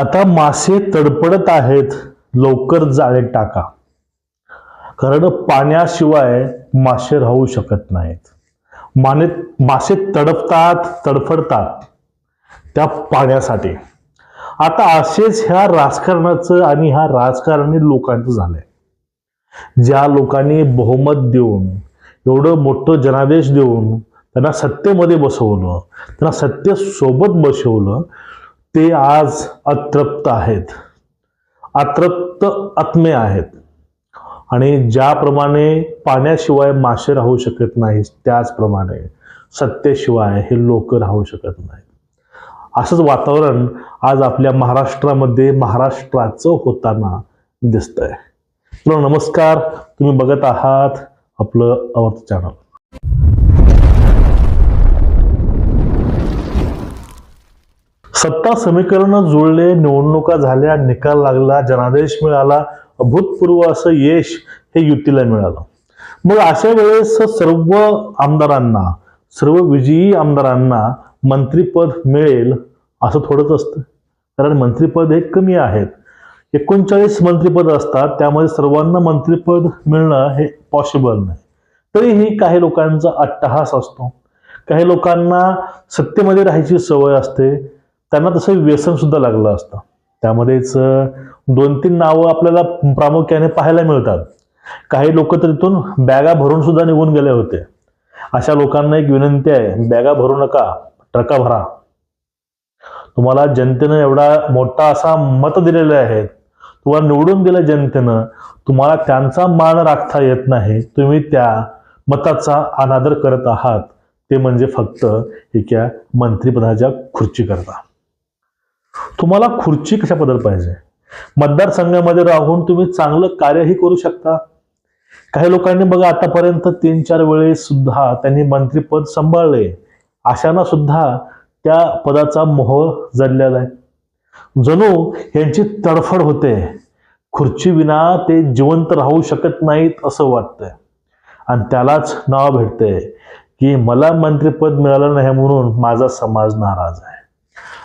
आता मासे तडपडत आहेत लवकर जाळे टाका. कारण पाण्याशिवाय मासे राहू शकत नाहीत. माने मासे तडपतात तडफडतात त्या पाण्यासाठी. आता असेच ह्या राजकारणाचं आणि ह्या राजकारणी लोकांचं झालंय. ज्या लोकांनी बहुमत देऊन एवढं मोठं जनादेश देऊन त्यांना सत्तेमध्ये बसवलं त्यांना सत्तेसोबत बसवलं ते आज अतृप्त आहेत. अतृप्त आत्मे आहेत. आणि ज्याप्रमाणे पाण्याशिवाय मासे राहू शकत नाही त्याचप्रमाणे सत्तेशिवाय हे लोक राहू शकत नाहीत. असंच वातावरण आज आपल्या महाराष्ट्रामध्ये महाराष्ट्राचं होताना दिसतंय. नमस्कार. तुम्ही बघत आहात आपलं आवडतं चॅनल सत्ता समीकरण जुळले निवडणुका झाल्या निकाल लागला जनादेश मिळाला अभूतपूर्व असं यश हे युतीला मिळालं. मग अशा वेळेस सर्व आमदारांना सर्व विजयी आमदारांना मंत्रीपद मिळेल असं थोडंच असतं. कारण मंत्रीपद हे कमी आहेत. एकोणचाळीस मंत्रीपद असतात त्यामध्ये सर्वांना मंत्रीपद मिळणं हे पॉसिबल नाही. तरीही काही लोकांचा अट्टहास असतो. काही लोकांना सत्तेमध्ये राहायची सवय असते. त्यांना तसं व्यसन सुद्धा लागलं असतं. त्यामध्येच दोन तीन नावं आपल्याला प्रामुख्याने पाहायला मिळतात. काही लोक तर तिथून बॅगा भरून सुद्धा निघून गेले होते. अशा लोकांना एक विनंती आहे बॅगा भरू नका ट्रका भरा. तुम्हाला जनतेनं एवढा मोठा असा मत दिलेले आहेत तुम्हाला निवडून दिलं जनतेनं तुम्हाला त्यांचा मान राखता येत नाही तुम्ही त्या मताचा अनादर करत आहात. ते म्हणजे फक्त एका मंत्रिपदाच्या खुर्ची करता तुम्हाला खुर्ची कशाबद्दल पाहिजे? मतदारसंघामध्ये राहून तुम्ही चांगलं कार्यही करू शकता. काही लोकांनी बघा आतापर्यंत तीन चार वेळेस सुद्धा त्यांनी मंत्रीपद सांभाळले. अशांना सुद्धा त्या पदाचा मोह जडलेला आहे. जणू यांची तडफड होते. खुर्ची विना ते जिवंत राहू शकत नाहीत असं वाटतंय. आणि त्यालाच नाव भेटतंय की मला मंत्रिपद मिळालं नाही म्हणून माझा समाज नाराज आहे.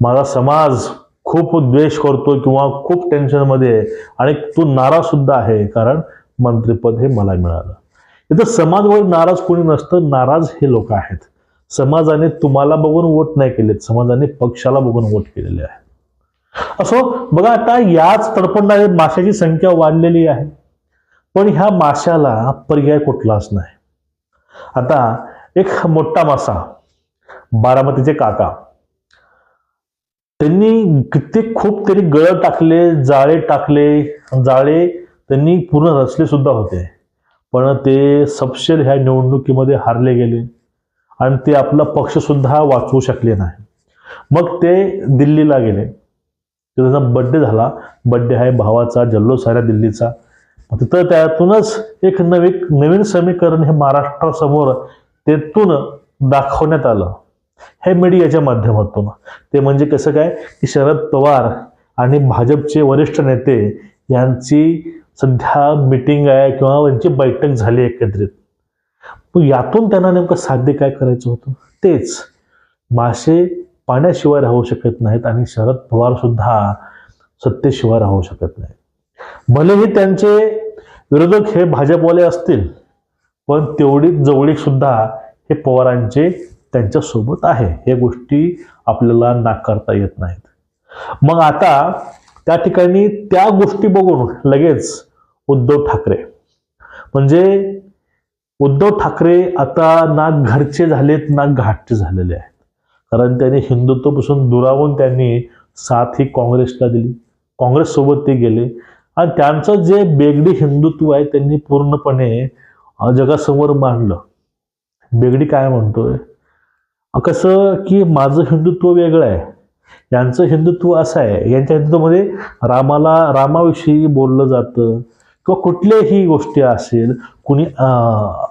माझा समाज खूप द्वेष करतो किंवा खूप टेन्शनमध्ये आहे आणि तो नाराज सुद्धा आहे कारण मंत्रिपद हे मला मिळालं. इथं समाजवर नाराज कोणी नसतं नाराज हे लोक आहेत. समाजाने तुम्हाला बघून वोट नाही केलेत समाजाने पक्षाला बघून वोट केलेले आहे असो बघा आता याच तडपडणाऱ्या माशाची संख्या वाढलेली आहे. पण ह्या माशाला पर्याय कुठलाच नाही. आता एक मोठा मासा बारामतीचे काका. त्यांनी कित्येक खूप तरी गळ टाकले जाळे टाकले जाळे त्यांनी पूर्ण रचले सुद्धा होते. पण ते सपशेल ह्या निवडणुकीमध्ये हारले गेले आणि ते आपला पक्ष सुद्धा वाचवू शकले नाही. मग ते दिल्लीला गेले. त्यांचा बड्डे झाला. बड्डे आहे भावाचा जल्लोष साऱ्या दिल्लीचा. तिथं त्यातूनच एक नवी नवीन समीकरण हे महाराष्ट्रासमोर तेथून दाखवण्यात आलं. हे मीडियाच्या माध्यमातून. ते म्हणजे कसं काय? की शरद पवार आणि भाजपचे वरिष्ठ नेते यांची सध्या मिटिंग आहे किंवा यांची बैठक झाली एकत्रित. मग यातून त्यांना नेमकं साध्य काय करायचं होतं? तेच. मासे पाण्याशिवाय राहू शकत नाहीत आणि शरद पवार सुद्धा सत्तेशिवाय राहू शकत नाहीत. भलेही त्यांचे विरोधक हे भाजपवाले असतील पण तेवढीच जवळीक सुद्धा हे पवारांचे त्यांच्यासोबत आहे. हे गोष्टी आपल्याला नाकारता येत नाहीत. मग आता त्या ठिकाणी त्या गोष्टी बघून लगेच उद्धव ठाकरे. म्हणजे उद्धव ठाकरे आता ना घरचे झालेत ना घाटचे झालेले आहेत. कारण त्यांनी हिंदुत्वपासून दुरावून त्यांनी साथ ही काँग्रेसला दिली. काँग्रेससोबत ते गेले. आणि त्यांचं जे बेगडी हिंदुत्व आहे त्यांनी पूर्णपणे जगासमोर मांडलं. बेगडी काय म्हणतोय? कसं की माझं हिंदुत्व वेगळं आहे. यांचं हिंदुत्व असं आहे. यांच्या हिंदुत्वामध्ये रामाला रामाविषयी बोललं जातं. किंवा कुठल्याही गोष्टी असेल कुणी अं,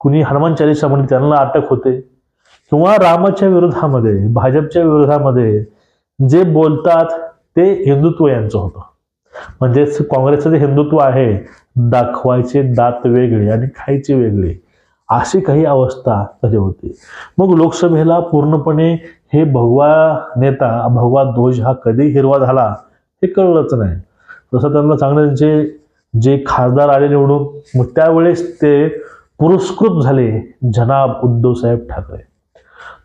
कुणी हनुमान चालिसा म्हणजे त्यांना अटक होते. किंवा रामाच्या विरोधामध्ये भाजपच्या विरोधामध्ये जे बोलतात ते हिंदुत्व यांचं होतं. म्हणजेच काँग्रेसचं जे हिंदुत्व आहे दाखवायचे दात वेगळे आणि खायचे वेगळे. अशी काही अवस्था झाली होती? मग लोकसभेला पूर्णपणे हे भगवा नेता भगवा ध्वज हा कधी हिरवा झाला हे कळलंच नाही. तसं त्यांना चांगले त्यांचे जे खासदार आले निवडून मग त्यावेळेस ते पुरस्कृत झाले जनाब उद्धव साहेब ठाकरे.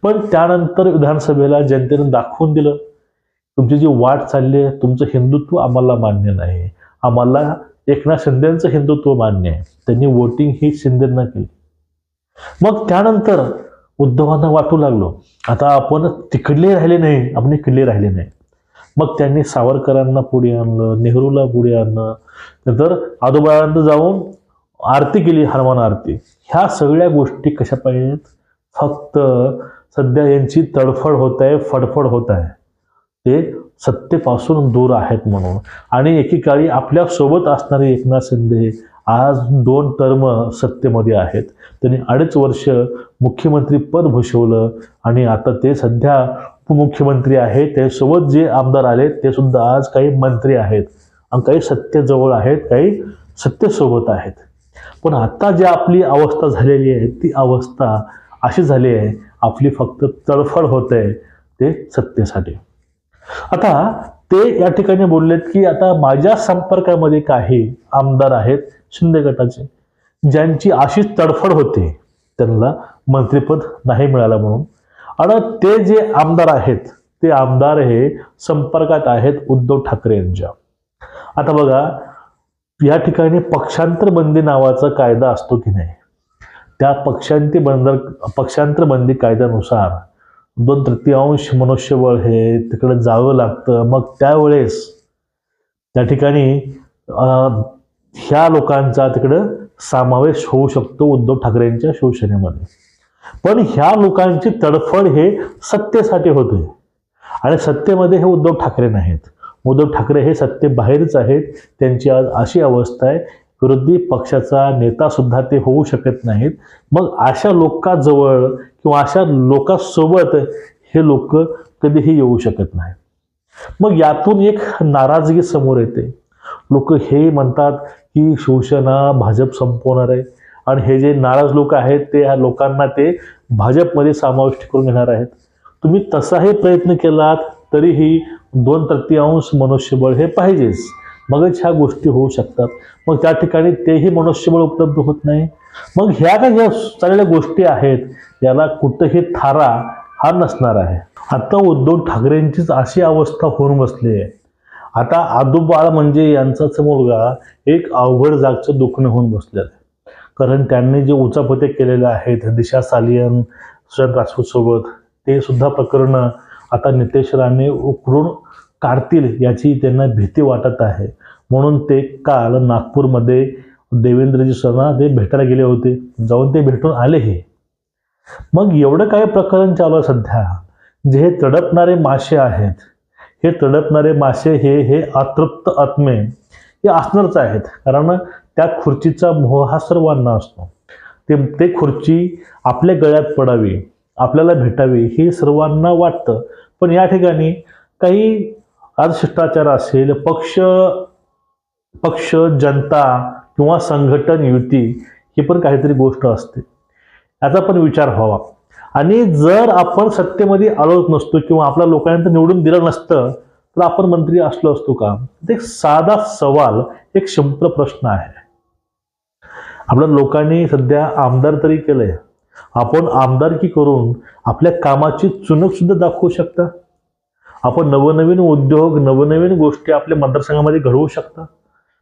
पण त्यानंतर विधानसभेला जनतेने दाखवून दिलं तुमची जी वाट चालली आहे तुमचं हिंदुत्व आम्हाला मान्य नाही. आम्हाला एकनाथ शिंदेचं हिंदुत्व मान्य आहे. त्यांनी वोटिंग ही शिंदेंना केली. मग त्यानंतर उद्धवांना वाटू लागलो आता आपण तिकडले राहिले नाही आपण इकडले राहिले नाही. मग त्यांनी सावरकरांना पुढे आणलं नेहरूला पुढे आणलं. नंतर आजोबाळांत जाऊन आरती केली हनुमान आरती. ह्या सगळ्या गोष्टी कशा पाहिजेत? फक्त सध्या यांची तडफड होत आहे फडफड होत आहे. ते सत्तेपासून दूर आहेत म्हणून. आणि एकेकाळी आपल्यासोबत असणारे एकनाथ शिंदे आज दोन टर्म सत्तेमध्ये आहेत. त्यांनी अडीच वर्ष मुख्यमंत्री पद भूषवलं आणि आता ते सध्या उपमुख्यमंत्री आहेत. त्यासोबत जे आमदार आले ते सुद्धा आज काही मंत्री आहेत आणि काही सत्तेजवळ आहेत काही सत्तेसोबत आहेत. पण आता जी आपली अवस्था झालेली आहे ती अवस्था अशी झाली आहे आपली फक्त तडफड होत आहे ते सत्तेसाठी. आता ते या ठिकाणी बोललेत की आता माझ्या संपर्कामध्ये काही आमदार आहेत शिंदे गटाचे ज्यांची अशीच तडफड होते. त्यांना मंत्रिपद नाही मिळालं म्हणून. आणि ते जे आमदार आहेत ते आमदार हे संपर्कात आहेत उद्धव ठाकरे यांच्या. आता बघा या ठिकाणी पक्षांतर बंदी नावाचा कायदा असतो की नाही? त्या पक्षांती बंद पक्षांतर बंदी कायद्यानुसार दोन तृतीयांश मनुष्यबळ हे तिकडे जावं लागतं. मग त्यावेळेस त्या ठिकाणी ह्या लोकांचा तिकडं समावेश होऊ शकतो उद्धव ठाकरेंच्या शिवसेनेमध्ये. पण ह्या लोकांची तडफड हे सत्तेसाठी होते. आणि सत्तेमध्ये हे उद्धव ठाकरे नाहीत. उद्धव ठाकरे हे सत्तेबाहेरच आहेत. त्यांची आज अशी अवस्था आहे विरोधी पक्षाचा नेता सुद्धा ते होऊ शकत नाहीत. मग अशा लोकांजवळ किंवा अशा लोकांसोबत हे लोक कधीही येऊ शकत नाही मग यातून एक नाराजगी समोर येते. लोक हे म्हणतात की शिवसेना भाजप संपवणार आहे. आणि हे जे नाराज लोक आहेत ते ह्या लोकांना ते भाजपमध्ये समाविष्ट करून घेणार आहेत. तुम्ही तसाही प्रयत्न केलात तरीही दोन तृतीयांश मनुष्यबळ हे पाहिजेच. मगच ह्या गोष्टी होऊ शकतात. मग त्या ठिकाणी तेही मनुष्यबळ उपलब्ध होत नाही. मग ह्या काय ज्या चाललेल्या गोष्टी आहेत याला कुठंही थारा हा नसणार आहे. आता उद्धव ठाकरेंचीच अशी अवस्था होऊन बसली आहे. आता आदुबाळ म्हणजे यांचाच मुलगा एक अवघड जागचं दुखणं होऊन बसलेलं आहे. कारण त्यांनी जे उचापते केलेले आहेत दिशा सालियन सुशांत राजपूतसोबत ते सुद्धा प्रकरण आता नितेश राणे उकरून काढतील याची त्यांना भीती वाटत आहे. म्हणून ते काल नागपूरमध्ये देवेंद्रजी सणा ते भेटायला गेले होते. जाऊन ते भेटून आलेही मग एवढं काय प्रकरण चालू आहे सध्या? जे हे तडपणारे मासे आहेत हे तडपणारे मासे हे हे अतृप्त आत्मे हे असणारच आहेत. कारण त्या खुर्चीचा मोह हा सर्वांना असतो. ते ते खुर्ची आपल्या गळ्यात पडावी आपल्याला भेटावी हे सर्वांना वाटतं. पण या ठिकाणी काही आज शिष्टाचार असेल पक्ष पक्ष जनता किंवा संघटन युती ही पण काहीतरी गोष्ट असते. याचा पण विचार व्हावा. आणि जर आपण सत्तेमध्ये आलोच नसतो किंवा आपल्या लोकांना निवडून दिलं नसतं तर आपण मंत्री असलो असतो का? ते एक साधा सवाल एक क्षमत्र प्रश्न आहे. आपल्या लोकांनी सध्या आमदार तरी केलंय. आपण आमदारकी करून आपल्या कामाची चुनक सुद्धा दाखवू शकता? आपण नवनवीन उद्योग नवनवीन गोष्टी आपल्या मतदारसंघामध्ये घडवू शकता.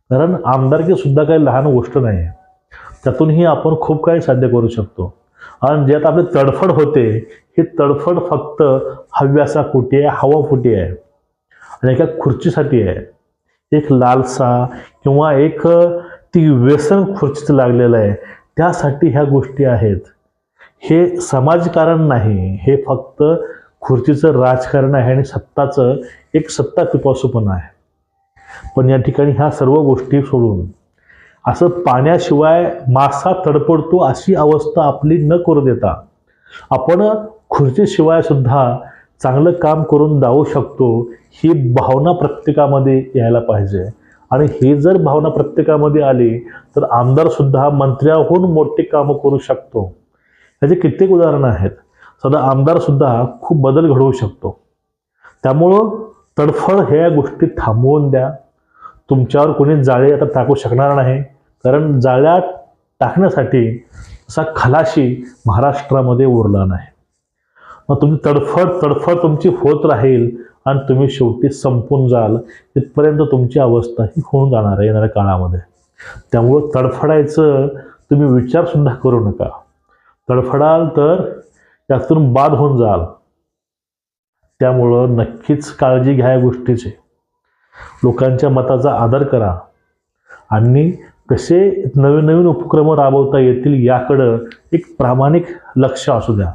कारण आमदारकी सुद्धा काही लहान गोष्ट नाही आहे त्यातूनही आपण खूप काही साध्य करू शकतो. आणि ज्यात आपली तडफड होते ही तडफड फक्त हव्यासा कुठे आहे हवापोटी आहे. आणि एका खुर्चीसाठी आहे. एक लालसा किंवा एक ती व्यसन खुर्चीचं लागलेलं आहे. त्यासाठी ह्या गोष्टी आहेत. हे समाजकारण नाही हे फक्त खुर्चीचं राजकारण आहे आणि सत्ताचं एक सत्ता पिपासूपण आहे. पण या ठिकाणी ह्या सर्व गोष्टी सोडून असं पाण्याशिवाय मासा तडपडतो अशी अवस्था आपली न करू देता आपण खुर्चीशिवाय सुद्धा चांगलं काम करून जाऊ शकतो ही भावना प्रत्येकामध्ये यायला पाहिजे. आणि ही जर भावना प्रत्येकामध्ये आली तर आमदारसुद्धा मंत्र्याहून मोठी कामं करू शकतो. ह्याचे कित्येक उदाहरणं आहेत. सध्या आमदारसुद्धा खूप बदल घडवू शकतो. त्यामुळं तडफड ह्या गोष्टी थांबवून द्या. तुमच्यावर कोणी जाळे आता टाकू शकणार नाही. कारण जाळ्या टाकण्यासाठी असा खलाशी महाराष्ट्रामध्ये उरला नाही. मग तुमची तडफड तडफड तुमची होत राहील आणि तुम्ही शेवटी संपून जाल. तिथपर्यंत तुमची अवस्था ही होऊन जाणार आहे येणाऱ्या काळामध्ये. त्यामुळं तडफडायचं तुम्ही विचारसुद्धा करू नका. तडफडाल तर त्यातून बाद होऊन जाल. त्यामुळं नक्कीच काळजी घ्या या गोष्टीची. लोकांच्या मताचा आदर करा. आणि कसे नवीन नवीन उपक्रम राबवता येतील याकडं एक प्रामाणिक लक्ष असू द्या.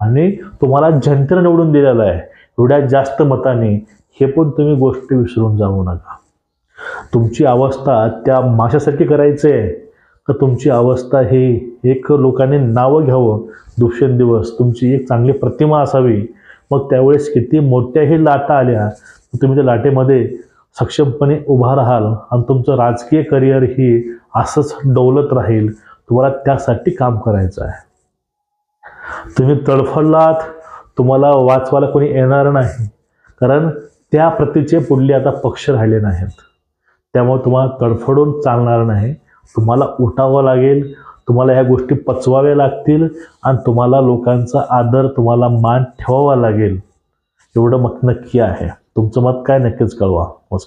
आणि तुम्हाला जनतेनं निवडून दिलेलं आहे. एवढ्या जास्त मताने हे पण तुम्ही गोष्टी विसरून जाऊ नका. तुमची अवस्था त्या माशासारखी करायची आहे का तुमची अवस्था ही एक लोकांनी नावं घ्यावं. दिवसेंदिवस तुमची एक चांगली प्रतिमा असावी. मग त्यावेळेस किती मोठ्याही लाटा आल्या तुम्ही त्या लाटेमध्ये सक्षमपणे उभा राहाल आणि तुमचं राजकीय करिअर ही असंच डौलत राहील. तुम्हाला त्यासाठी काम करायचं आहे. तुम्ही तडफडलात. तुम्हाला वाचवायला कोणी येणार नाही. कारण त्या प्रतीचे पुढले आता पक्ष राहिले नाहीत. त्यामुळे तुम्हाला तडफडून चालणार नाही. तुम्हाला उठावं लागेल तुम्हाला ह्या गोष्टी पचवाव्या लागतील आणि तुम्हाला लोकांचा आदर तुम्हाला मान ठेवावा लागेल. एवढं मत नक्की आहे. तुमचं मत काय नक्कीच कळवा.